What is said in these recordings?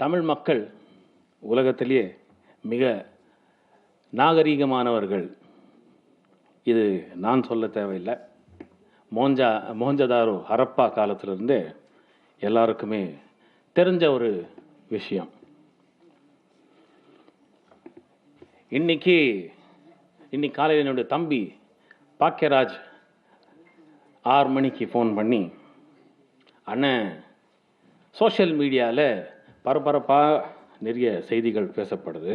தமிழ் மக்கள் உலகத்திலேயே மிக நாகரீகமானவர்கள். இது நான் சொல்ல தேவையில்லை. மோஞ்சா மோஞ்சதாரோ ஹரப்பா காலத்திலிருந்தே எல்லாருக்குமே தெரிஞ்ச ஒரு விஷயம். இன்னைக்கு இன்னைக்கு காலையில் என்னுடைய தம்பி பாக்கியராஜ் ஆறு மணிக்கு ஃபோன் பண்ணி அண்ணன் சோஷியல் மீடியாவில் பரபரப்பாக நிறைய செய்திகள் பேசப்படுது.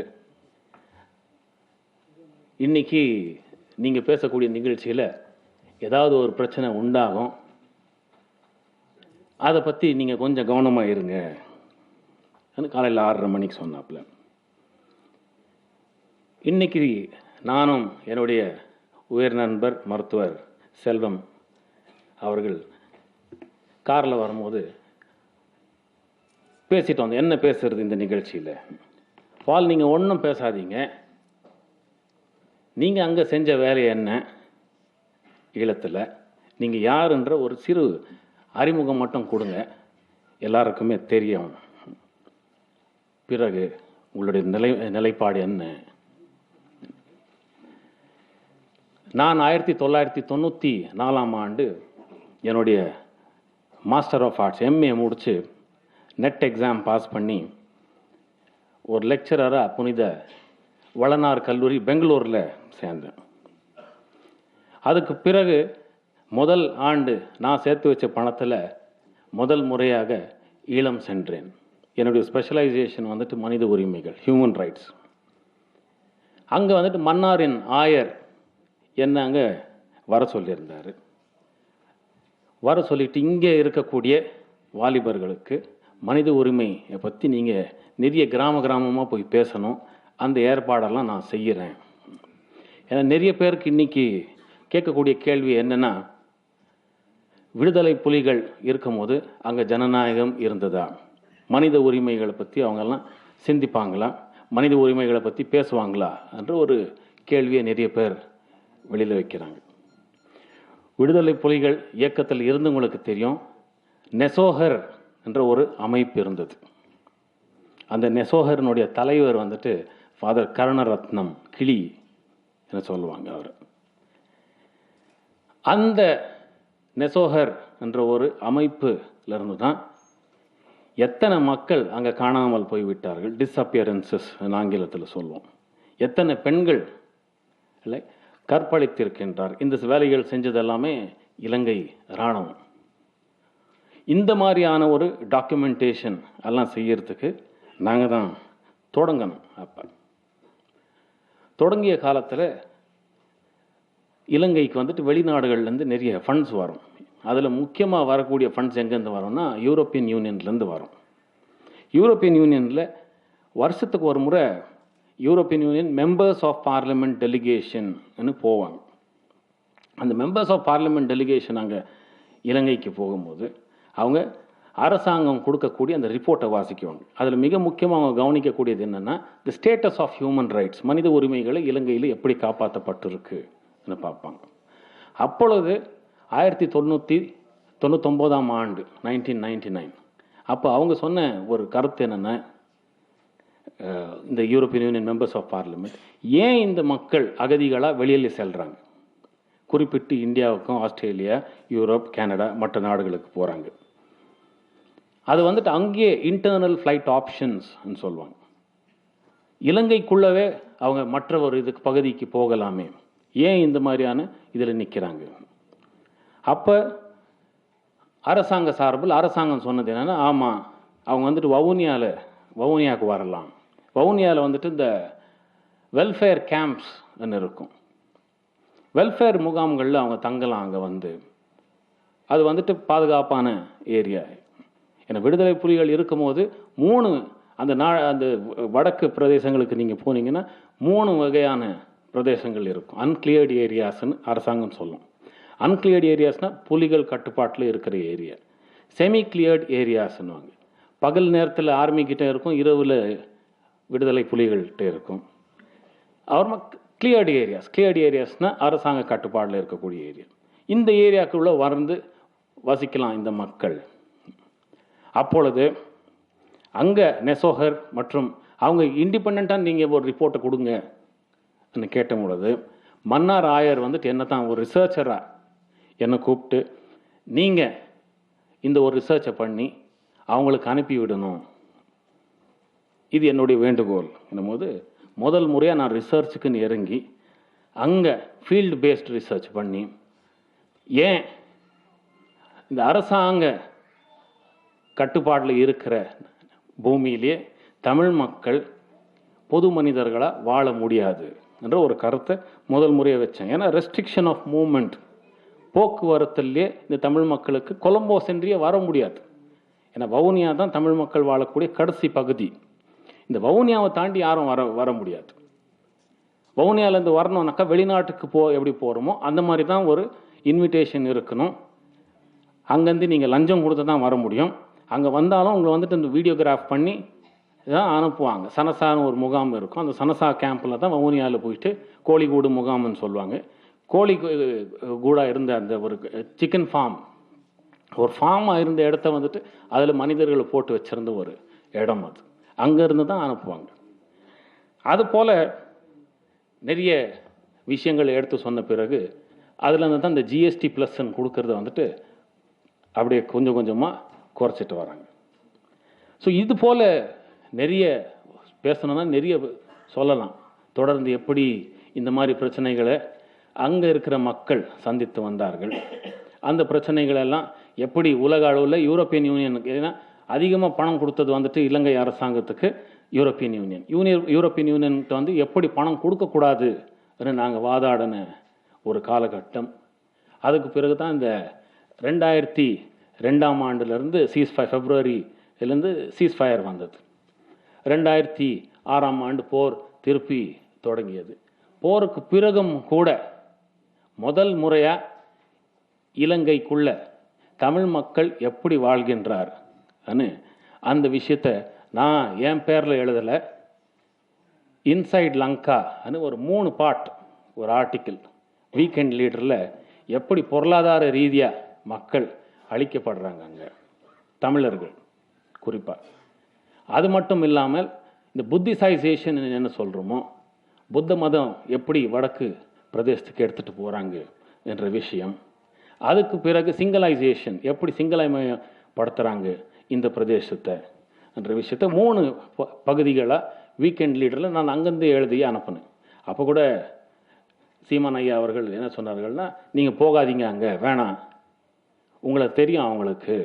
இன்னைக்கு நீங்கள் பேசக்கூடிய நிகழ்ச்சியில் ஏதாவது ஒரு பிரச்சனை உண்டாகும். அதை பற்றி நீங்கள் கொஞ்சம் கவனமாக இருங்க. காலையில் ஆறரை மணிக்கு சொன்னாப்புல. இன்னைக்கு நானும் என்னுடைய உயர் நண்பர் மருத்துவர் செல்வம் அவர்கள் காரில் வரும்போது பேசிட்டு வந்தோம் என்ன பேசுறது இந்த நிகழ்ச்சியில்? பால் நீங்கள் ஒன்றும் பேசாதீங்க. நீங்கள் அங்கே செஞ்ச வேலை என்ன? ஈழத்தில் நீங்கள் யாருன்ற ஒரு சிறு அறிமுகம் மட்டும் கொடுங்க. எல்லாருக்குமே தெரியும். பிறகு உங்களுடைய நிலை நிலைப்பாடு என்ன? நான் ஆயிரத்தி தொள்ளாயிரத்தி தொண்ணூற்றி நாலாம் ஆண்டு என்னுடைய மாஸ்டர் ஆஃப் ஆர்ட்ஸ் எம்ஏ முடித்து நெட் எக்ஸாம் பாஸ் பண்ணி ஒரு லெக்சரராக புனித வளனார் கல்லூரி பெங்களூரில் சேர்ந்தேன். அதுக்கு பிறகு முதல் ஆண்டு நான் சேர்த்து வச்ச பணத்தில் முதல் முறையாக ஈழம் சென்றேன். என்னுடைய ஸ்பெஷலைசேஷன் வந்துட்டு மனித உரிமைகள் ஹியூமன் ரைட்ஸ் அங்கே வந்துட்டு மன்னாரின் ஆயர் என்ன அங்கே வர சொல்லியிருந்தார். வர சொல்லிட்டு இங்கே இருக்கக்கூடிய வாலிபர்களுக்கு மனித உரிமையை பற்றி நீங்கள் நிறைய கிராம கிராமமாக போய் பேசணும். அந்த ஏற்பாடெல்லாம் நான் செய்கிறேன் ஏன்னா நிறைய பேருக்கு இன்னைக்கு கேட்கக்கூடிய கேள்வி என்னென்னா விடுதலை புலிகள் இருக்கும்போது அங்கே ஜனநாயகம் இருந்ததா? மனித உரிமைகளை பற்றி அவங்கெல்லாம் சிந்திப்பாங்களா? மனித உரிமைகளை பற்றி பேசுவாங்களா? என்ற ஒரு கேள்வியை நிறைய பேர் வெளியில் வைக்கிறாங்க. விடுதலை புலிகள் இயக்கத்தில் இருந்து உங்களுக்கு தெரியும் நெசோகர் என்ற ஒரு அமைப்பு இருந்தது. அந்த நெசோகரனுடைய தலைவர் வந்துட்டு ஃபாதர் கருணரத்னம் கிளி என சொல்லுவாங்க அவர். அந்த நெசோகர் என்ற ஒரு அமைப்புலருந்து தான் எத்தனை மக்கள் அங்கே காணாமல் போய்விட்டார்கள் டிஸ்அப்பியரன்சஸ் ஆங்கிலத்தில் சொல்லுவோம். எத்தனை பெண்கள் இல்லை கற்பழித்திருக்கின்றார். இந்த வேலைகள் செஞ்சது எல்லாமே இலங்கை இராணுவம். இந்த மாதிரியான ஒரு டாக்குமெண்டேஷன் எல்லாம் செய்யறதுக்கு நாங்கள் தான் தொடங்கணும் அப்போ. தொடங்கிய காலத்தில் இலங்கைக்கு வந்துட்டு வெளிநாடுகள்லேருந்து நிறைய ஃபண்ட்ஸ் வரும். அதில் முக்கியமாக வரக்கூடிய ஃபண்ட்ஸ் எங்கேருந்து வரும்னா யூரோப்பியன் யூனியன்லேருந்து வரும். யூரோப்பியன் யூனியனில் வருஷத்துக்கு ஒரு முறை European union members of parliament டெலிகேஷன்னு போவாங்க. அந்த மெம்பர்ஸ் ஆஃப் பார்லிமெண்ட் டெலிகேஷன் அங்கே இலங்கைக்கு போகும்போது அவங்க அரசாங்கம் கொடுக்கக்கூடிய அந்த ரிப்போர்ட்டை வாசிக்குவாங்க. அதில் மிக முக்கியமாக அவங்க கவனிக்கக்கூடியது என்னென்னா the status of human rights மனித உரிமைகளை இலங்கையில் எப்படி காப்பாற்றப்பட்டிருக்குன்னு பார்ப்பாங்க. அப்பொழுது ஆயிரத்தி தொண்ணூற்றி தொண்ணூத்தொம்போதாம் ஆண்டு நைன்டீன் நைன்டி நைன் அப்போ அவங்க சொன்ன ஒரு கருத்து என்னென்னா இந்த European union members of parliament ஏன் இந்த மக்கள் அகதிகளாக வெளியில் செல்கிறாங்க குறிப்பிட்டு இந்தியாவுக்கும் ஆஸ்திரேலியா யூரோப் கனடா மற்ற நாடுகளுக்கு போகிறாங்க அது வந்துட்டு அங்கேயே இன்டர்னல் ஃப்ளைட் ஆப்ஷன்ஸ்னு சொல்லுவாங்க. இலங்கைக்குள்ளவே அவங்க மற்ற ஒரு இதுக்கு பகுதிக்கு போகலாமே. ஏன் இந்த மாதிரியான இதில் நிற்கிறாங்க? அப்போ அரசாங்க சார்பில் அரசாங்கம் சொன்னது என்னென்னா ஆமாம் அவங்க வந்துட்டு வவுனியாவில் வவுனியாவுக்கு வரலாம். வவுனியாவில் வந்துட்டு இந்த வெல்ஃபேர் கேம்ப்ஸ் இருக்கும். வெல்ஃபேர் முகாம்களில் அவங்க தங்கலாம் அங்கே வந்து. அது வந்துட்டு பாதுகாப்பான ஏரியா ஏன்னா விடுதலை புலிகள் இருக்கும்போது மூணு அந்த நா அந்த வடக்கு பிரதேசங்களுக்கு நீங்கள் போனீங்கன்னா மூணு வகையான பிரதேசங்கள் இருக்கும். அன்கிளியர்டு ஏரியாஸ்ன்னு அரசாங்கம் சொல்லும். அன்கிளியர்டு ஏரியாஸ்னால் புலிகள் கட்டுப்பாட்டில் இருக்கிற ஏரியா செமி கிளியர்டு ஏரியாஸ்ன்னுவாங்க பகல் நேரத்தில் ஆர்மிக்கிட்டே இருக்கும் இரவில் விடுதலை புலிகள்கிட்ட இருக்கும். அப்புறமா கிளியர்டு ஏரியாஸ் கிளியர்டு ஏரியாஸ்னால் அரசாங்க கட்டுப்பாடில் இருக்கக்கூடிய ஏரியா இந்த ஏரியாக்குள்ளே வறந்து வசிக்கலாம் இந்த மக்கள். அப்பொழுது அங்கே நெசோகர் மற்றும் அவங்க இண்டிபெண்ட்டாக நீங்கள் ஒரு ரிப்போர்ட்டை கொடுங்க ன்னு கேட்ட பொழுது மன்னார் ஆயர் வந்துட்டு என்ன தான் ஒரு ரிசர்ச்சராக என்னை கூப்பிட்டு நீங்கள் இந்த ஒரு ரிசர்ச்சை பண்ணி அவங்களுக்கு அனுப்பி விடணும். இது என்னுடைய வேண்டுகோள். என்னும்போது முதல் முறையாக நான் ரிசர்ச்சுக்குன்னு இறங்கி அங்கே ஃபீல்டு பேஸ்டு ரிசர்ச் பண்ணி ஏன் இந்த அரசாங்க கட்டுப்பாட்டில் இருக்கிற பூமியிலே தமிழ் மக்கள் பொது மனிதர்களாக வாழ முடியாது என்ற ஒரு கருத்தை முதல் முறையை வச்சேன். ஏன்னா ரெஸ்ட்ரிக்ஷன் ஆஃப் மூமெண்ட் போக்குவரத்துலேயே இந்த தமிழ் மக்களுக்கு கொலம்போ சென்றியே வர முடியாது. ஏன்னா வவுனியா தான் தமிழ் மக்கள் வாழக்கூடிய கடைசி பகுதி. இந்த வவுனியாவை தாண்டி யாரும் வர வர முடியாது. வவுனியாலேருந்து வரணும்னாக்கா வெளிநாட்டுக்கு போ எப்படி போகிறோமோ அந்த மாதிரி தான் ஒரு இன்விடேஷன் இருக்கணும். அங்கேருந்து நீங்கள் லஞ்சம் கொடுத்து தான் வர முடியும். அங்கே வந்தாலும் உங்களை வந்துட்டு இந்த வீடியோகிராஃப் பண்ணி தான் அனுப்புவாங்க. சனசான்னு ஒரு முகாம் இருக்கும். அந்த சனசா கேம்பில் தான் வவுனியாவில் போயிட்டு கோழிக்கூடு முகாம்னு சொல்லுவாங்க. கோழி கூடாக இருந்த அந்த ஒரு சிக்கன் ஃபார்ம். ஒரு ஃபார்மாக இருந்த இடத்த வந்துட்டு அதில் மனிதர்களை போட்டு வச்சிருந்த ஒரு இடம் அது. அங்கேருந்து தான் அனுப்புவாங்க. அதுபோல் நிறைய விஷயங்கள் எடுத்து சொன்ன பிறகு அதில் இருந்து தான் இந்த ஜிஎஸ்டி ப்ளஸ்ன்னு கொடுக்கறத வந்துட்டு அப்படியே கொஞ்சம் கொஞ்சமாக குறைச்சிட்டு வராங்க. ஸோ இது போல் நிறைய பேசணும்னா நிறைய சொல்லலாம். தொடர்ந்து எப்படி இந்த மாதிரி பிரச்சனைகளை அங்கே இருக்கிற மக்கள் சந்தித்து வந்தார்கள். அந்த பிரச்சனைகளெல்லாம் எப்படி உலக அளவில் யூரோப்பியன் யூனியனுக்கு ஏன்னா அதிகமாக பணம் கொடுத்தது வந்துட்டு இலங்கை அரசாங்கத்துக்கு யூரோப்பியன் யூனியன். யூனியன் யூரோப்பியன் யூனியன்கிட்ட வந்து எப்படி பணம் கொடுக்கக்கூடாது நாங்கள் வாதாடின ஒரு காலகட்டம். அதுக்கு பிறகு தான் இந்த ரெண்டாயிரத்தி ரெண்டாம் ஆண்டுலேருந்து சீஸ் ஃபை ஃபெப்ரவரியிலேருந்து சீஸ் ஃபயர் வந்தது. ரெண்டாயிரத்தி ஆறாம் ஆண்டு போர் திருப்பி தொடங்கியது. போருக்கு பிறகும் கூட முதல் முறையாக இலங்கைக்குள்ள தமிழ் மக்கள் எப்படி வாழ்கின்றார் அனு அந்த விஷயத்த நான் என் பேரில் எழுதலை. இன்சைட் லங்கா அனு ஒரு மூணு பார்ட் ஒரு ஆர்டிக்கிள் வீக்கெண்ட் லீடரில் எப்படி பொருளாதார ரீதியாக மக்கள் அழிக்கப்படுறாங்க அங்கே. தமிழர்கள் குறிப்பாக அது மட்டும் இல்லாமல் இந்த புத்திசைசேஷன் என்ன சொல்கிறோமோ புத்த மதம் எப்படி வடக்கு பிரதேசத்துக்கு எடுத்துகிட்டு போகிறாங்க என்ற விஷயம் அதுக்கு பிறகு சிங்களைசேஷன் எப்படி சிங்களமயப்படுத்துகிறாங்க இந்த பிரதேசத்தை என்ற விஷயத்தை மூணு ப பகுதிகளாக வீக்கெண்ட் லீடரில் நான் அங்கேருந்து எழுதி அனுப்பினேன். அப்போ கூட சீமான் ஐயா அவர்கள் என்ன சொன்னார்கள்னா நீங்கள் போகாதீங்க அங்கே வேணாம். உங்களை தெரியும் அவங்களுக்கு.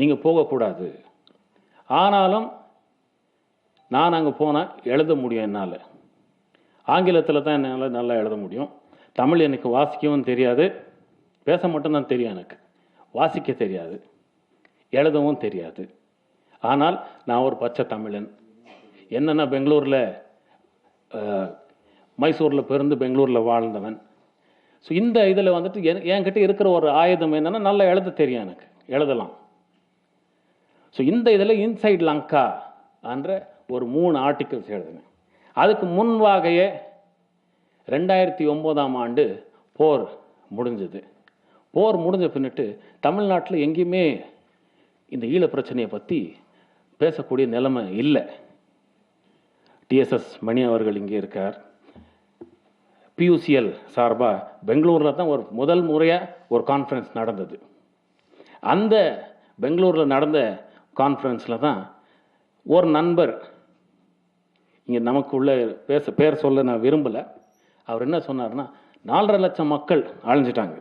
நீங்கள் போகக்கூடாது. ஆனாலும் நான் அங்கே போனால் எழுத முடியும் என்னால். ஆங்கிலத்தில் தான் என்னால் நல்லா எழுத முடியும். தமிழ் எனக்கு வாசிக்கவும் தெரியாது. பேச மட்டும்தான் தெரியும் எனக்கு. வாசிக்க தெரியாது. எழுதவும் தெரியாது. ஆனால் நான் ஒரு பச்சை தமிழன். என்னென்ன பெங்களூரில் மைசூரில் பிறந்து பெங்களூரில் வாழ்ந்தவன். ஸோ இந்த இதில் வந்துட்டு என் என்கிட்ட இருக்கிற ஒரு ஆயுதம் என்னென்னா நல்லா எழுத தெரியும் எனக்கு. எழுதலாம். ஸோ இந்த இதில் இன்சைட் லங்கா என்ற ஒரு மூணு ஆர்டிகல்ஸ் எழுதினேன். அதுக்கு முன்பாகையே ரெண்டாயிரத்தி ஒம்போதாம் ஆண்டு போர் முடிஞ்சது. போர் முடிஞ்ச பின்னிட்டு தமிழ்நாட்டில் எங்கேயுமே இந்த ஈழ பிரச்சனையை பற்றி பேசக்கூடிய நிலைமை இல்லை. டிஎஸ்எஸ் மணி அவர்கள் இங்கே இருக்கார். பியூசிஎல் சார்பாக பெங்களூரில் தான் ஒரு முதல் முறையாக ஒரு கான்ஃபரன்ஸ் நடந்தது. அந்த பெங்களூரில் நடந்த கான்ஃபரன்ஸில் தான் ஒரு நண்பர் இங்கே நமக்கு உள்ள பேச பேர் சொல்ல நான் விரும்பலை. அவர் என்ன சொன்னார்னா நாலரை லட்சம் மக்கள் அழிஞ்சிட்டாங்க.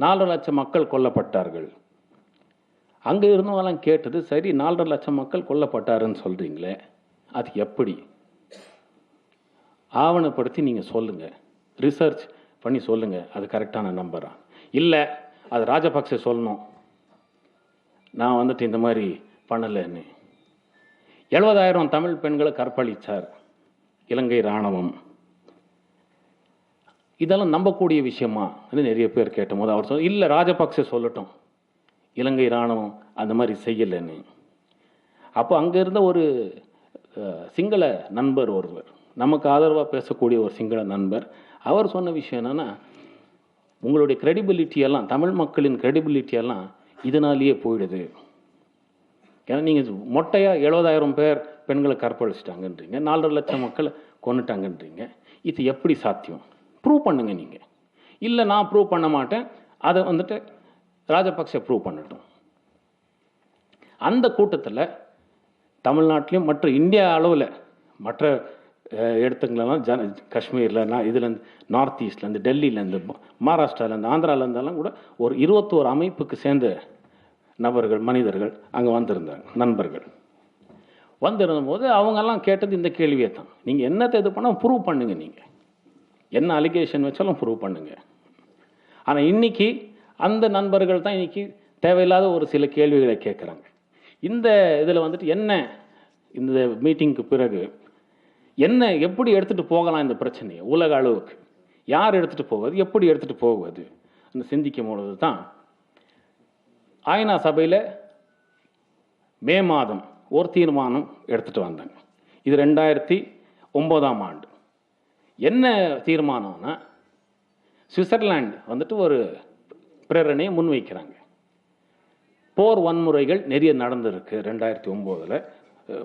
நாலரை லட்சம் மக்கள் கொல்லப்பட்டார்கள். அங்கே இருந்தவங்களாம் கேட்டது சரி நாலரை லட்சம் மக்கள் கொல்லப்பட்டாருன்னு சொல்கிறீங்களே அது எப்படி? ஆவணப்படுத்தி நீங்கள் சொல்லுங்கள் ரிசர்ச் பண்ணி சொல்லுங்கள் அது கரெக்டான நம்பரா? இல்லை அது ராஜபக்சே சொல்லணும். நான் வந்துட்டு இந்த மாதிரி பண்ணலைன்னு. எழுபதாயிரம் தமிழ் பெண்களை கற்பழித்தார் இலங்கை இராணுவம். இதெல்லாம் நம்பக்கூடிய விஷயமா? நிறைய பேர் கேட்டபோது அவர் சொல் இல்லை ராஜபக்சே சொல்லட்டும். இலங்கை இராணுவம் அந்த மாதிரி செய்யலைன்னு. அப்போ அங்கே இருந்த ஒரு சிங்கள நண்பர் ஒருவர். நமக்கு ஆதரவாக பேசக்கூடிய ஒரு சிங்கள நண்பர் அவர் சொன்ன விஷயம் என்னென்னா உங்களுடைய கிரெடிபிலிட்டியெல்லாம் எல்லாம் தமிழ் மக்களின் கிரெடிபிலிட்டியெல்லாம் எல்லாம் இதனாலேயே போயிடுது. ஏன்னா நீங்கள் மொட்டையாக எழுபதாயிரம் பேர் பெண்களை கற்பழிச்சிட்டாங்கன்றீங்க நாலரை லட்சம் மக்கள் கொண்டுட்டாங்கன்றீங்க இது எப்படி சாத்தியம்? ப்ரூவ் பண்ணுங்கள் நீங்கள் இல்லை நான் ப்ரூவ் பண்ண மாட்டேன். அதை வந்துட்டு ராஜபக்சே ப்ரூவ் பண்ணட்டும். அந்த கூட்டத்தில் தமிழ்நாட்டிலையும் மற்ற இந்தியா அளவில் மற்ற அஹ், இடத்துங்களெல்லாம் ஜன காஷ்மீரில் நான் இதுலேருந்து நார்த் ஈஸ்ட்லேருந்து டெல்லியிலேருந்து மகாராஷ்டிராலேருந்து ஆந்திராலேருந்தெல்லாம் கூட ஒரு இருபத்தோரு அமைப்புக்கு சேர்ந்த நபர்கள் மனிதர்கள் அங்கே வந்திருந்தாங்க நண்பர்கள். வந்திருந்த போது அவங்கெல்லாம் கேட்டது இந்த கேள்வியை தான். நீங்கள் என்னத்தை இது பண்ணால் ப்ரூவ் பண்ணுங்க நீங்கள் என்ன அலிகேஷன் வச்சாலும் ப்ரூவ் பண்ணுங்க. ஆனால் இன்றைக்கி அந்த நண்பர்கள் தான் இன்றைக்கி தேவையில்லாத ஒரு சில கேள்விகளை கேட்குறாங்க இந்த இதில் வந்துட்டு என்ன இந்த மீட்டிங்க்கு பிறகு என்ன எப்படி எடுத்துகிட்டு போகலாம் இந்த பிரச்சனையை? உலக அளவுக்கு. யார் எடுத்துகிட்டு போவது? எப்படி எடுத்துகிட்டு போவது? சிந்திக்கும் பொழுது தான் ஐநா சபையில் மே மாதம் ஒரு தீர்மானம் எடுத்துகிட்டு வந்தாங்க இது ரெண்டாயிரத்தி ஒம்போதாம் ஆண்டு. என்ன தீர்மானம்னா சுவிட்சர்லாந்து வந்துட்டு ஒரு பிரேரணையை முன்வைக்கிறாங்க. போர் வன்முறைகள் நிறைய நடந்திருக்கு ரெண்டாயிரத்தி ஒம்போதில்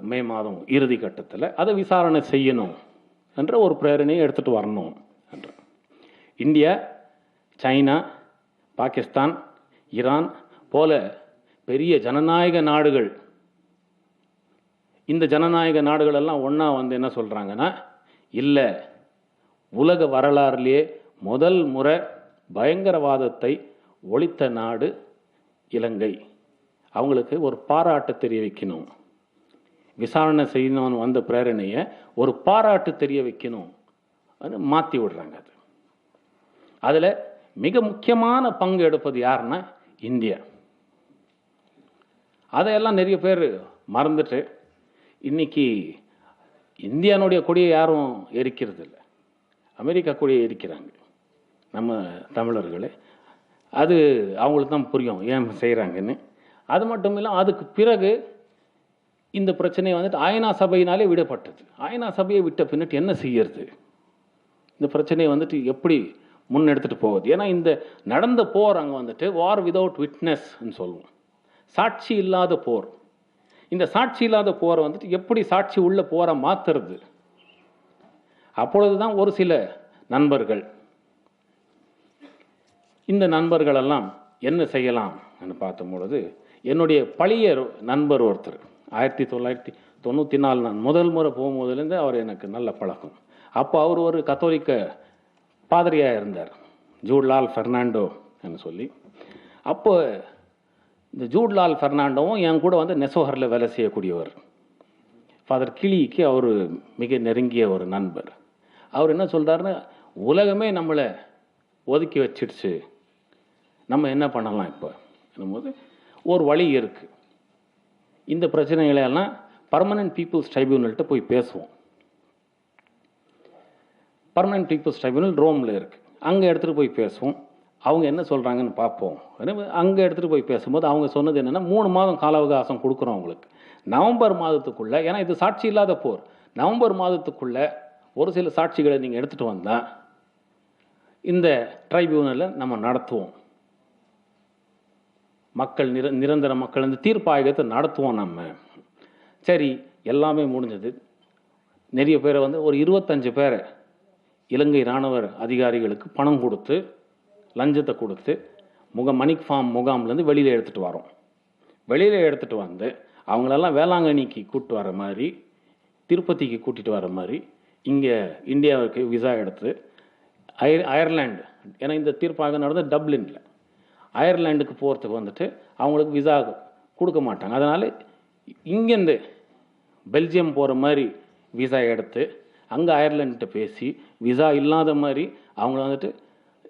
மே மாதம் இறுதி கட்டத்தில் அதை விசாரணை செய்யணும் என்ற ஒரு பிரேரணையை எடுத்துகிட்டு வரணும் என்ற. இந்தியா சைனா பாகிஸ்தான் ஈரான் போல பெரிய ஜனநாயக நாடுகள். இந்த ஜனநாயக நாடுகள் எல்லாம் ஒன்றா வந்து என்ன சொல்கிறாங்கன்னா இல்லை உலக வரலாறுலேயே முதல் முறை பயங்கரவாதத்தை ஒழித்த நாடு இலங்கை. அவங்களுக்கு ஒரு பாராட்டு தெரிவிக்கணும். விசாரணை செய்யணும்னு வந்த பிரேரணையை ஒரு பாராட்டு தெரிய வைக்கணும். மாற்றி விடுறாங்க அது. அதில் மிக முக்கியமான பங்கு எடுப்பது யாருன்னா இந்தியா. அதையெல்லாம் நிறைய பேர் மறந்துட்டு இன்னைக்கு இந்தியானுடைய கொடியை யாரும் எரிக்கிறது இல்லை அமெரிக்கா கொடியை எரிக்கிறாங்க. நம்ம தமிழர்களே. அது அவங்களுக்கு தான் புரியும் ஏன் செய்கிறாங்கன்னு அது மட்டும் இல்லை அதுக்கு பிறகு இந்த பிரச்சனை வந்துட்டு ஆயனா சபையினாலே விடப்பட்டது. ஆயனா சபையை விட்ட பின்னட்டு என்ன செய்யறது? இந்த பிரச்சனையை வந்துட்டு எப்படி முன்னெடுத்துட்டு போகுது ஏன்னா இந்த நடந்த போர் அங்கே வந்துட்டு வார் விதவுட் விட்னஸ்ன்னு சொல்லுவோம். சாட்சி இல்லாத போர். இந்த சாட்சி இல்லாத போரை வந்துட்டு எப்படி சாட்சி உள்ள போரை மாத்துறது? அப்பொழுது தான் ஒரு சில நண்பர்கள். இந்த நண்பர்களெல்லாம் என்ன செய்யலாம்? பார்த்தும் பொழுது என்னுடைய பழைய நண்பர் ஒருத்தர். ஆயிரத்தி தொள்ளாயிரத்தி தொண்ணூற்றி நாலு நான் முதல் முறை போகும்போதுலேருந்து அவர் எனக்கு நல்ல பழக்கம். அப்போ அவர் ஒரு கத்தோலிக்க பாதிரியாக இருந்தார். ஜூட்லால் ஃபெர்னாண்டோ என்று சொல்லி. அப்போ இந்த ஜூட்லால் ஃபெர்னாண்டோவும் என் கூட வந்து நெசோஹரில் வேலை செய்யக்கூடியவர். ஃபாதர் கிளிக்கு அவர் மிக நெருங்கிய ஒரு நண்பர். அவர் என்ன சொல்கிறாருன்னு உலகமே நம்மளை ஒதுக்கி வச்சிடுச்சு. நம்ம என்ன பண்ணலாம் இப்போ? என்னும்போது ஒரு வழி இருக்குது இந்த பிரச்சனைகளை எல்லாம் பர்மனன்ட் பீப்புள்ஸ் ட்ரைபியூனல்கிட்ட போய் பேசுவோம். பர்மனன்ட் பீப்புள்ஸ் ட்ரைபியூனல் ரோமில் இருக்குது அங்கே எடுத்துகிட்டு போய் பேசுவோம். அவங்க என்ன சொல்கிறாங்கன்னு பார்ப்போம். அங்கே எடுத்துகிட்டு போய் பேசும்போது அவங்க சொன்னது என்னென்னா மூணு மாதம் கால அவகாசம் கொடுக்குறோம் அவங்களுக்கு. நவம்பர் மாதத்துக்குள்ளே ஏன்னா இது சாட்சி இல்லாத போர். நவம்பர் மாதத்துக்குள்ளே ஒரு சில சாட்சிகளை நீங்கள் எடுத்துகிட்டு வந்தால் இந்த ட்ரைபியூனலை நம்ம நடத்துவோம். மக்கள் நிர நிரந்தர மக்கள் அந்த தீர்ப்பாயகத்தை நடத்துவோம் நம்ம. சரி எல்லாமே முடிஞ்சது. நிறைய பேரை வந்து ஒரு இருபத்தஞ்சு பேரை இலங்கை இராணுவ அதிகாரிகளுக்கு பணம் கொடுத்து லஞ்சத்தை கொடுத்து முக மணிக் ஃபார்ம் முகாம்லேருந்து வெளியில் எடுத்துகிட்டு வரோம். வெளியில் எடுத்துகிட்டு வந்து அவங்களெல்லாம் வேளாங்கண்ணிக்கு கூப்பிட்டு வர மாதிரி திருப்பதிக்கு கூட்டிகிட்டு வர மாதிரி இங்கே இந்தியாவுக்கு விசா எடுத்து அயர் அயர்லாண்டு ஏன்னா இந்த தீர்ப்பாக நடந்தது டப்ளினில். அயர்லாண்டுக்கு போகிறதுக்கு வந்துட்டு அவங்களுக்கு விசா கொடுக்க மாட்டாங்க. அதனால் இங்கேருந்து பெல்ஜியம் போகிற மாதிரி விசா எடுத்து அங்கே அயர்லாண்ட்கிட்ட பேசி விசா இல்லாத மாதிரி அவங்கள வந்துட்டு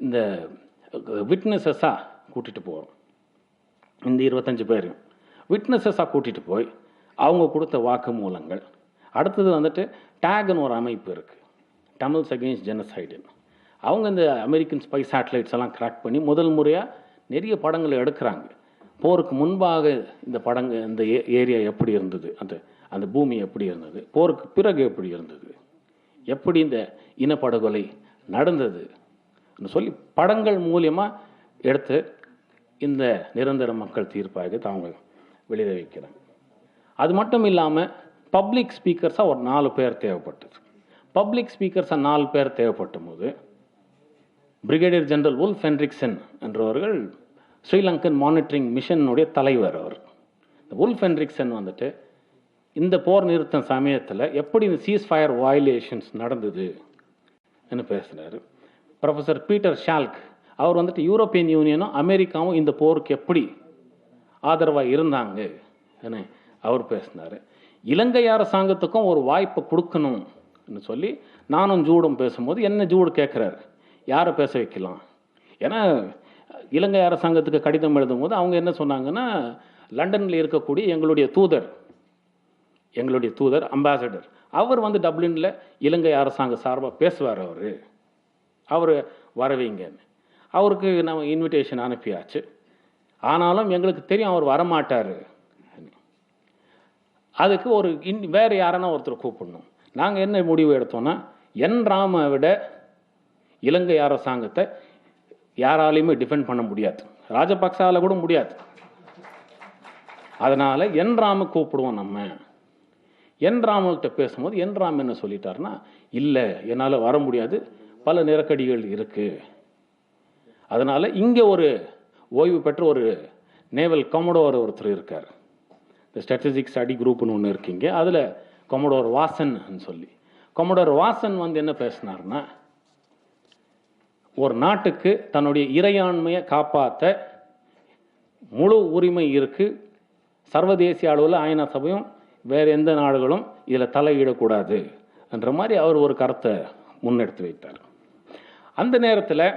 இந்த விட்னஸஸாக கூட்டிகிட்டு போகிறோம் இந்த இருபத்தஞ்சு பேர். விட்னஸஸாக கூட்டிகிட்டு போய் அவங்க கொடுத்த வாக்கு மூலங்கள் அடுத்தது வந்துட்டு டேக்னு ஒரு அமைப்பு இருக்குது தமிழ்ஸ் அகெயின்ஸ்ட் ஜெனசைடுன்னு அவங்க இந்த அமெரிக்கன் ஸ்பை சேட்டலைட்ஸ் எல்லாம் கிராக் பண்ணி முதல் முறையாக நிறைய படங்களை எடுக்கிறாங்க. போருக்கு முன்பாக இந்த படங்க இந்த ஏ ஏரியா எப்படி இருந்தது? அந்த அந்த பூமி எப்படி இருந்தது? போருக்கு பிறகு எப்படி இருந்தது? எப்படி இந்த இனப்படுகொலை நடந்தது? சொல்லி படங்கள் மூலியமாக எடுத்து இந்த நிரந்தர மக்கள் தீர்ப்பாக தாங்க வெளியிட வைக்கிறாங்க. அது மட்டும் இல்லாமல் பப்ளிக் ஸ்பீக்கர்ஸாக ஒரு நாலு பேர் தேவைப்பட்டது. பப்ளிக் ஸ்பீக்கர்ஸாக நாலு பேர் தேவைப்பட்ட போது பிரிகேடியர் ஜெனரல் உல்ஃப் ஹென்ரிக்சன் என்றவர்கள் ஸ்ரீலங்கன் மானிட்டரிங் மிஷனுடைய தலைவர் அவர். இந்த உல்ஃப் ஹென்ரிக்சன் வந்துட்டு இந்த போர் நிறுத்தம் சமயத்தில் எப்படி இந்த சீஸ் ஃபயர் வயலேஷன்ஸ் நடந்தது என்று பேசுகிறாரு ப்ரொஃபஸர் பீட்டர் ஷால்க் அவர் வந்துட்டு யூரோப்பியன் யூனியனும் அமெரிக்காவும் இந்த போருக்கு எப்படி ஆதரவாக இருந்தாங்க என அவர் பேசினார். இலங்கை அரசாங்கத்துக்கும் ஒரு வாய்ப்பை கொடுக்கணும்னு சொல்லி நானும் ஜூடும் பேசும்போது என்ன ஜூடு கேட்குறாரு? யாரை பேச வைக்கலாம்? ஏன்னா இலங்கை அரசாங்கத்துக்கு கடிதம் எழுதும்போது அவங்க என்ன சொன்னாங்கன்னா லண்டனில் இருக்கக்கூடிய எங்களுடைய தூதர் எங்களுடைய தூதர் அம்பாசடர் அவர் வந்து டப்ளினில் இலங்கை அரசாங்க சார்பாக பேசுவார் அவர். அவர் வரவீங்கன்னு. அவருக்கு நம்ம இன்விடேஷன் அனுப்பியாச்சு. ஆனாலும் எங்களுக்கு தெரியும் அவர் வரமாட்டார். அதுக்கு ஒரு இன் வேறு யாரனா ஒருத்தர் கூப்பிடணும். நாங்கள் என்ன முடிவு எடுத்தோன்னா என் ராமை விட இலங்கை அரசாங்கத்தை யாராலையுமே டிஃபெண்ட் பண்ண முடியாது. ராஜபக்சால கூட முடியாது. அதனால் என் ராம கூப்பிடுவோம் நம்ம. என் ராமகிட்ட பேசும்போது என் ராம் என்ன சொல்லிட்டாருன்னா இல்லை என்னால் வர முடியாது. பல நெருக்கடிகள் இருக்குது அதனால் இங்கே ஒரு ஓய்வு பெற்ற ஒரு நேவல் கமடோர் ஒருத்தர் இருக்கார். இந்த ஸ்ட்ராட்டஜிக் ஸ்டடி குரூப்னு ஒன்று இருக்கீங்க அதில் கொமடோர் வாசன் சொல்லி. கொமடோர் வாசன் வந்து என்ன பேசினார்னா ஒரு நாட்டுக்கு தன்னுடைய இறையாண்மையை காப்பாற்ற முழு உரிமை இருக்குது சர்வதேசிய அளவில் ஐநா சபையும் வேறு எந்த நாடுகளும் இதில் தலையிடக்கூடாது என்ற மாதிரி அவர் ஒரு கருத்தை முன்னெடுத்து வைத்தார். அந்த நேரத்தில்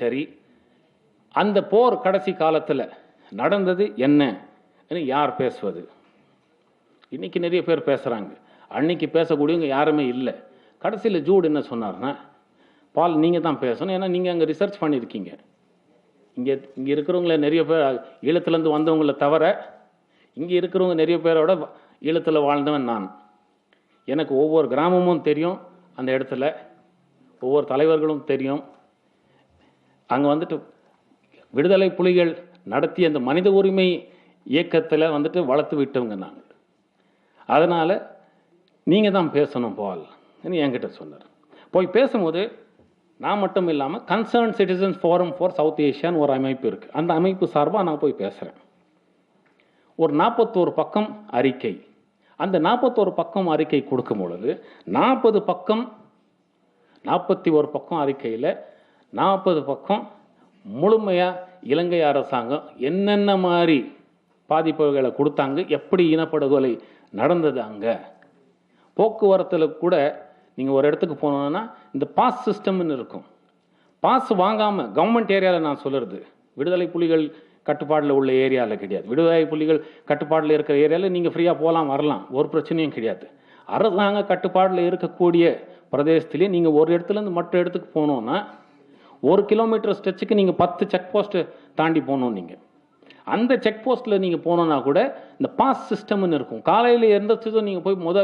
சரி அந்த போர் கடைசி காலத்தில் நடந்தது என்ன யார் பேசுவது? இன்றைக்கி நிறைய பேர் பேசுகிறாங்க அன்னைக்கு பேசக்கூடியவங்க யாருமே இல்லை. கடைசியில் ஜூட் என்ன சொன்னார்னா பால் நீங்கள் தான் பேசணும். ஏன்னா நீங்கள் அங்கே ரிசர்ச் பண்ணியிருக்கீங்க. இங்கே இங்கே இருக்கிறவங்கள நிறைய பேர் ஈழத்துலேருந்து வந்தவங்கள தவிர இங்கே இருக்கிறவங்க நிறைய பேரோட ஈழத்தில் வாழ்ந்தவன் நான். எனக்கு ஒவ்வொரு கிராமமும் தெரியும் அந்த இடத்துல. ஒவ்வொரு தலைவர்களும் தெரியும். அங்கே வந்துட்டு விடுதலை புலிகள் நடத்திய அந்த மனித உரிமை இயக்கத்தில் வந்துட்டு வளர்த்து விட்டவங்க நாங்கள் அதனால் நீங்கள் தான் பேசணும் பால் என்கிட்ட சொன்னார். போய் பேசும்போது நான் மட்டும் இல்லாமல் concern citizens forum for south ஏஷியான்னு ஒரு அமைப்பு இருக்குது அந்த அமைப்பு சார்பாக நான் போய் பேசுகிறேன் ஒரு நாற்பத்தோரு பக்கம் அறிக்கை. அந்த நாற்பத்தோரு பக்கம் அறிக்கை கொடுக்கும் பொழுது நாற்பது பக்கம் நாற்பத்தி ஒரு பக்கம் அறிக்கையில் நாற்பது பக்கம் முழுமையாக இலங்கை அரசாங்கம் என்னென்ன மாதிரி பாதிப்புகளை கொடுத்தாங்க எப்படி இனப்படுகொலை நடந்தது அங்கே? போக்குவரத்தில் கூட நீங்கள் ஒரு இடத்துக்கு போனோன்னா இந்த பாஸ் சிஸ்டம்னு இருக்கும். பாஸ் வாங்காமல் கவர்மெண்ட் ஏரியாவில் நான் சொல்கிறது விடுதலை புலிகள் கட்டுப்பாடில் உள்ள ஏரியாவில் கிடையாது. விடுதலை புலிகள் கட்டுப்பாடில் இருக்கிற ஏரியாவில் நீங்கள் ஃப்ரீயாக போகலாம் வரலாம். ஒரு பிரச்சனையும் கிடையாது. அரசாங்க கட்டுப்பாடில் இருக்கக்கூடிய பிரதேசத்துலேயே நீங்கள் ஒரு இடத்துலேருந்து மற்ற இடத்துக்கு போனோன்னா ஒரு கிலோமீட்டர் ஸ்ட்ரெச்சுக்கு நீங்கள் பத்து செக் போஸ்ட்டு தாண்டி போகணும் நீங்கள் அந்த செக் போஸ்ட்டில் நீங்கள் போனோன்னா கூட இந்த பாஸ் சிஸ்டம்னு இருக்கும். காலையில் எந்த நீங்கள் போய் முத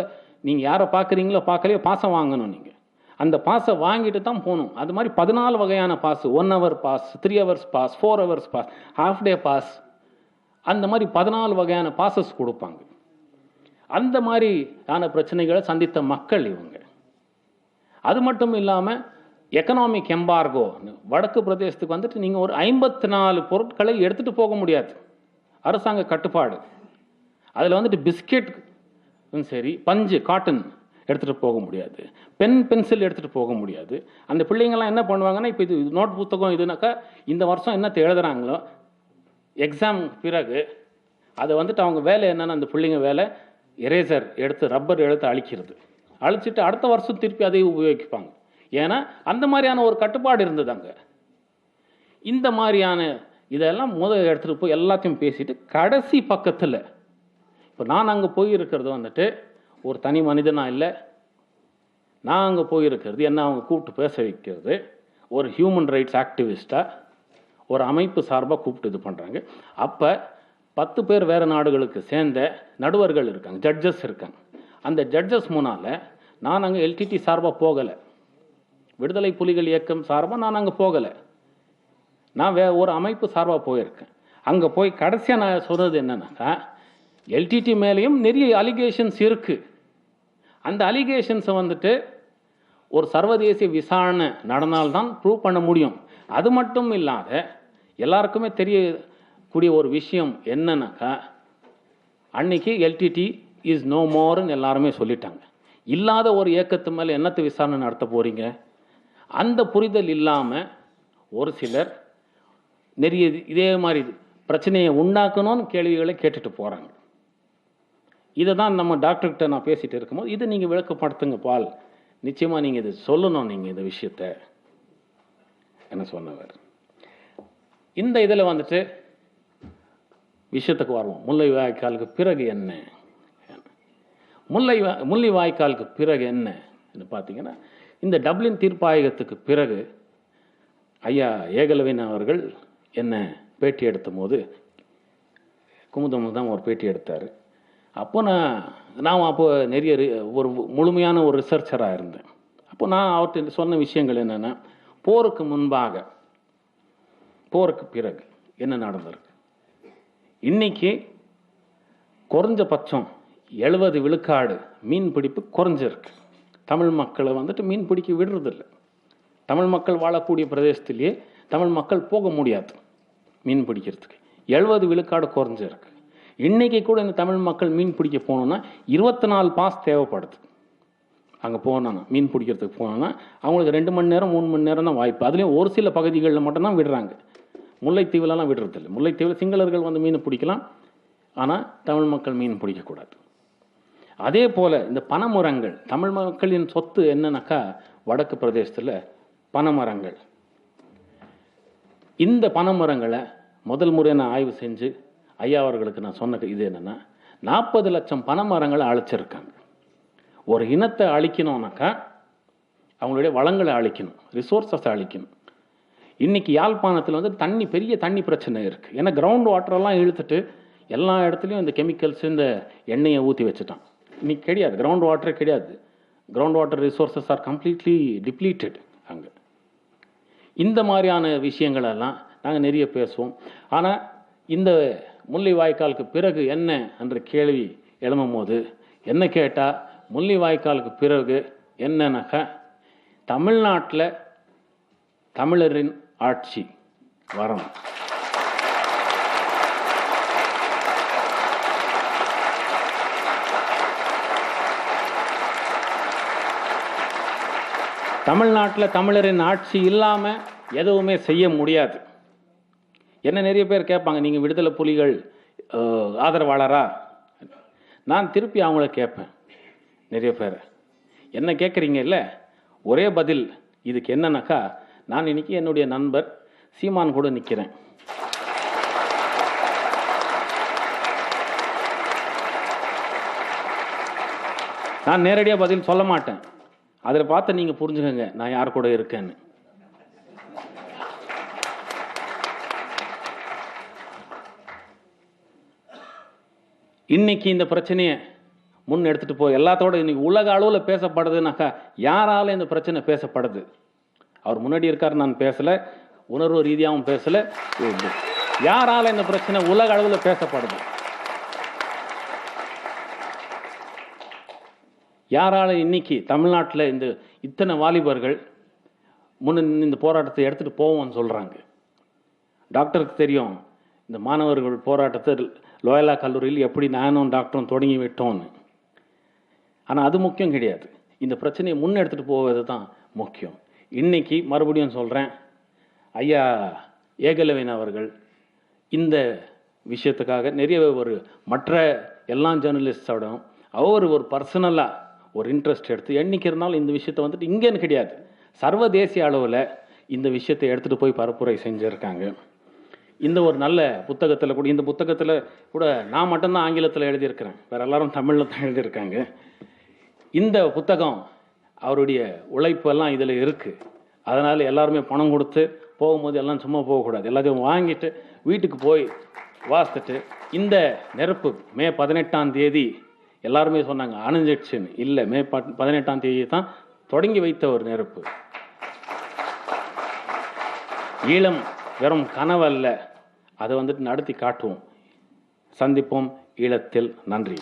நீங்கள் யாரை பார்க்குறீங்களோ பார்க்கலையோ பாசம் வாங்கணும் நீங்கள் அந்த பாஸை வாங்கிட்டு தான் போகணும். அது மாதிரி பதினாலு வகையான pass one hour pass three hours pass four hours pass half day pass அந்த மாதிரி பதினாலு வகையான பாசஸ் கொடுப்பாங்க. அந்த மாதிரியான பிரச்சனைகளை சந்தித்த மக்கள் இவங்க. அது மட்டும் இல்லாமல் எக்கனாமிக் எம்பார்கோ வடக்கு பிரதேசத்துக்கு வந்துட்டு நீங்கள் ஒரு ஐம்பத்தி நாலு பொருட்களை எடுத்துகிட்டு போக முடியாது. அரசாங்க கட்டுப்பாடு. அதில் வந்துட்டு பிஸ்கெட் சரி பஞ்சு காட்டன் எடுத்துகிட்டு போக முடியாது. பென் பென்சில் எடுத்துகிட்டு போக முடியாது. அந்த பிள்ளைங்கள்லாம் என்ன பண்ணுவாங்கன்னா இப்போ இது நோட் புத்தகம் இதுனாக்கா இந்த வருஷம் என்ன எழுதுகிறாங்களோ எக்ஸாம் பிறகு அதை வந்துட்டு அவங்க வேலை என்னென்னா அந்த பிள்ளைங்க வேலை எரேசர் எடுத்து ரப்பர் எடுத்து அழிக்கிறது. அழிச்சிட்டு அடுத்த வருஷம் திருப்பி அதை உபயோகிப்பாங்க. ஏன்னா அந்த மாதிரியான ஒரு கட்டுப்பாடு இருந்தது அங்கே. இந்த மாதிரியான இதெல்லாம் முதல் எடுத்துகிட்டு போய் எல்லாத்தையும் பேசிட்டு கடைசி பக்கத்தில் இப்போ நான் அங்கே போயிருக்கிறது வந்துட்டு ஒரு தனி மனிதனாக இல்லை. நான் அங்கே போயிருக்கிறது என்ன அவங்க கூப்பிட்டு பேச வைக்கிறது. ஒரு ஹியூமன் ரைட்ஸ் ஆக்டிவிஸ்ட்டாக ஒரு அமைப்பு சார்பாக கூப்பிட்டு இது பண்ணுறாங்க அப்போ பத்து பேர் வேறு நாடுகளுக்கு சேர்ந்த நடுவர்கள் இருக்காங்க ஜட்ஜஸ் இருக்காங்க. அந்த ஜட்ஜஸ் முன்னால் நான் அங்கே எல்டிடி சார்பாக போகலை. விடுதலை புலிகள் இயக்கம் சார்பாக நான் அங்கே போகலை. நான் வே ஒரு அமைப்பு சார்பாக போயிருக்கேன். அங்கே போய் கடைசியாக நான் சொன்னது என்னன்னாக்கா எல்டிடி மேலேயும் நிறைய அலிகேஷன்ஸ் இருக்குது அந்த அலிகேஷன்ஸை வந்துட்டு ஒரு சர்வதேச விசாரணை நடந்தால்தான் ப்ரூவ் பண்ண முடியும். அது மட்டும் இல்லாத எல்லாருக்குமே தெரியக்கூடிய ஒரு விஷயம் என்னன்னாக்கா அன்னைக்கு எல்டிடி இஸ் நோ மோர்னு எல்லாருமே சொல்லிட்டாங்க. இல்லாத ஒரு இயக்கத்து மேலே என்னத்தை விசாரணை நடத்த போகிறீங்க அந்த புரிதல் இல்லாமல் ஒரு சிலர் நிறைய இது- இதே மாதிரி பிரச்சனையை உண்டாக்கணும்னு கேள்விகளை கேட்டுட்டு போகிறாங்க இதை தான் நம்ம டாக்டர்கிட்ட நான் பேசிகிட்டு இருக்கும்போது இதை நீங்கள் விளக்கப்படுத்துங்க பால். நிச்சயமாக நீங்கள் இதை சொல்லணும் நீங்கள் இந்த விஷயத்த. என்ன சொன்னவர்? இந்த இதில் வந்துட்டு விஷயத்துக்கு வருவோம். முல்லை வாய்க்காலுக்கு பிறகு என்ன? முல்லை வா- முல்லை வாய்க்காலுக்கு பிறகு என்ன? பார்த்தீங்கன்னா இந்த டப்ளின் தீர்ப்பாயகத்துக்கு பிறகு ஐயா ஏகலவின் அவர்கள் என்ன பேட்டி எடுத்த போது குமுதம் தான் ஒரு பேட்டி எடுத்தார். அப்போ நான் நான் அப்போ நிறைய ரி- ஒரு முழுமையான ஒரு ரிசர்ச்சராக இருந்தேன். அப்போ நான் அவர்கிட்ட சொன்ன விஷயங்கள் என்னென்னா போருக்கு முன்பாக போருக்கு பிறகு என்ன நடந்திருக்கு? இன்னைக்கு குறைஞ்சபட்சம் எழுபது விழுக்காடு மீன் பிடிப்பு குறைஞ்சிருக்கு. தமிழ் மக்களை வந்துட்டு மீன் பிடிக்க விடுறதில்ல. தமிழ் மக்கள் வாழக்கூடிய பிரதேசத்திலேயே தமிழ் மக்கள் போக முடியாது மீன் பிடிக்கிறதுக்கு. எழுபது விழுக்காடு குறைஞ்சிருக்கு. இன்னைக்கு கூட இந்த தமிழ் மக்கள் மீன் பிடிக்க போகணுன்னா இருபத்தி நாலு பாஸ் தேவைப்படுது. அங்கே போனோன்னா மீன் பிடிக்கிறதுக்கு போனோன்னா அவங்களுக்கு ரெண்டு மணி நேரம் மூணு மணி நேரம் தான் வாய்ப்பு. அதுலேயும் ஒரு சில பகுதிகளில் மட்டும்தான் விடுறாங்க. முல்லைத்தீவுலலாம் விடுறதில்ல முல்லைத்தீவில் சிங்களர்கள் வந்து மீன் பிடிக்கலாம். ஆனால் தமிழ் மக்கள் மீன் பிடிக்கக்கூடாது அதே போல் இந்த பனைமரங்கள் தமிழ் மக்களின் சொத்து என்னன்னாக்கா வடக்கு பிரதேசத்தில் பனைமரங்கள். இந்த பனைமரங்களை முதல் முறை நான் ஆய்வு செஞ்சு ஐயா அவர்களுக்கு நான் சொன்ன இது என்னென்னா நாற்பது லட்சம் பனைமரங்களை அழிச்சிருக்காங்க. ஒரு இனத்தை அழிக்கணும்னாக்கா அவங்களுடைய வளங்களை அழிக்கணும் ரிசோர்ஸஸை அழிக்கணும். இன்றைக்கி யாழ்ப்பாணத்தில் வந்து தண்ணி பெரிய தண்ணி பிரச்சனை இருக்குது ஏன்னா கிரவுண்ட் வாட்டரெல்லாம் இழுத்துட்டு எல்லா இடத்துலையும் இந்த கெமிக்கல்ஸ் இந்த எண்ணெயை ஊற்றி வச்சுட்டான். இன்றைக்கி கிடையாது. கிரவுண்ட் வாட்டரே கிடையாது. Ground water resources are completely depleted அங்கே. இந்த மாதிரியான விஷயங்களெல்லாம் நாங்கள் நிறைய பேசுவோம். ஆனால் இந்த முள்ளி வாய்க்காலுக்கு பிறகு என்ன என்ற கேள்வி எழும்பும் போது என்ன கேட்டால் முள்ளி வாய்க்காலுக்கு பிறகு என்னன்னாக்கா தமிழ்நாட்டில் தமிழரின் ஆட்சி வரணும் தமிழ்நாட்டில் தமிழரின் ஆட்சி இல்லாமல் எதுவுமே செய்ய முடியாது. என்ன நிறைய பேர் கேட்பாங்க நீங்கள் விடுதலை புலிகள் ஆதரவாளரா? நான் திருப்பி அவங்கள கேட்பேன் நிறைய பேர். என்ன கேட்குறீங்க இல்லை ஒரே பதில் இதுக்கு என்னன்னாக்கா நான் இன்னைக்கு என்னுடைய நண்பர் சீமான் கூட நிற்கிறேன் நான் நேரடியாக பதில் சொல்ல மாட்டேன். அதில் பார்த்து நீங்கள் புரிஞ்சுக்கங்க நான் யார் கூட இருக்கேன்னு. இன்னைக்கு இந்த பிரச்சனையை முன் எடுத்துகிட்டு போய் எல்லாத்தோட இன்னைக்கு உலக அளவில் பேசப்படுதுனாக்கா யாரால இந்த பிரச்சனை பேசப்படுது? அவர் முன்னாடி இருக்கார் நான் பேசல. உணர்வு ரீதியாகவும் பேசலை. யாரால இந்த பிரச்சனை உலக அளவில் பேசப்படுது? யாரால இன்னைக்கு தமிழ்நாட்டில் இந்த இத்தனை வாலிபர்கள் முன்ன இந்த போராட்டத்தை எடுத்துகிட்டு போவோம்னு சொல்கிறாங்க டாக்டருக்கு தெரியும் இந்த மாணவர்கள் போராட்டத்தில் லோயலா கல்லூரியில் எப்படி நானும் டாக்டரும் தொடங்கி விட்டோம்னு. ஆனால் அது முக்கியம் கிடையாது. இந்த பிரச்சனையை முன்னெடுத்துகிட்டு போவது தான் முக்கியம். இன்னைக்கு மறுபடியும் சொல்கிறேன் ஐயா ஏகலவன் அவர்கள் இந்த விஷயத்துக்காக நிறைய ஒரு மற்ற எல்லா ஜேர்னலிஸ்டோடும் அவர் ஒரு பர்சனலாக ஒரு இன்ட்ரெஸ்ட் எடுத்து எண்ணிக்கிறனால இந்த விஷயத்தை வந்துட்டு இங்கேன்னு கிடையாது. சர்வதேசிய அளவில் இந்த விஷயத்தை எடுத்துகிட்டு போய் பரப்புரை செஞ்சுருக்காங்க. இந்த ஒரு நல்ல புத்தகத்தில் கூட இந்த புத்தகத்தில் கூட நான் மட்டும்தான் ஆங்கிலத்தில் எழுதியிருக்கிறேன். வேறு எல்லாரும் தமிழில் தான் எழுதியிருக்காங்க. இந்த புத்தகம் அவருடைய உழைப்பெல்லாம் இதில் இருக்குது அதனால் எல்லாருமே பணம் கொடுத்து போகும்போது எல்லாம் சும்மா போகக்கூடாது. எல்லாத்தையும் வாங்கிட்டு வீட்டுக்கு போய் வாசித்துட்டு இந்த நெருப்பு மே பதினெட்டாம் தேதி எல்லாருமே சொன்னாங்க அணைஞ்சிடுச்சுன்னு. இல்லை மே பத் பதினெட்டாம் தேதி தான் தொடங்கி வைத்த ஒரு நெருப்பு. ஈழம் வெறும் கனவல்ல. அதை வந்துட்டு நடத்தி காட்டுவோம். சந்திப்போம். ஈழத்தில் நன்றி.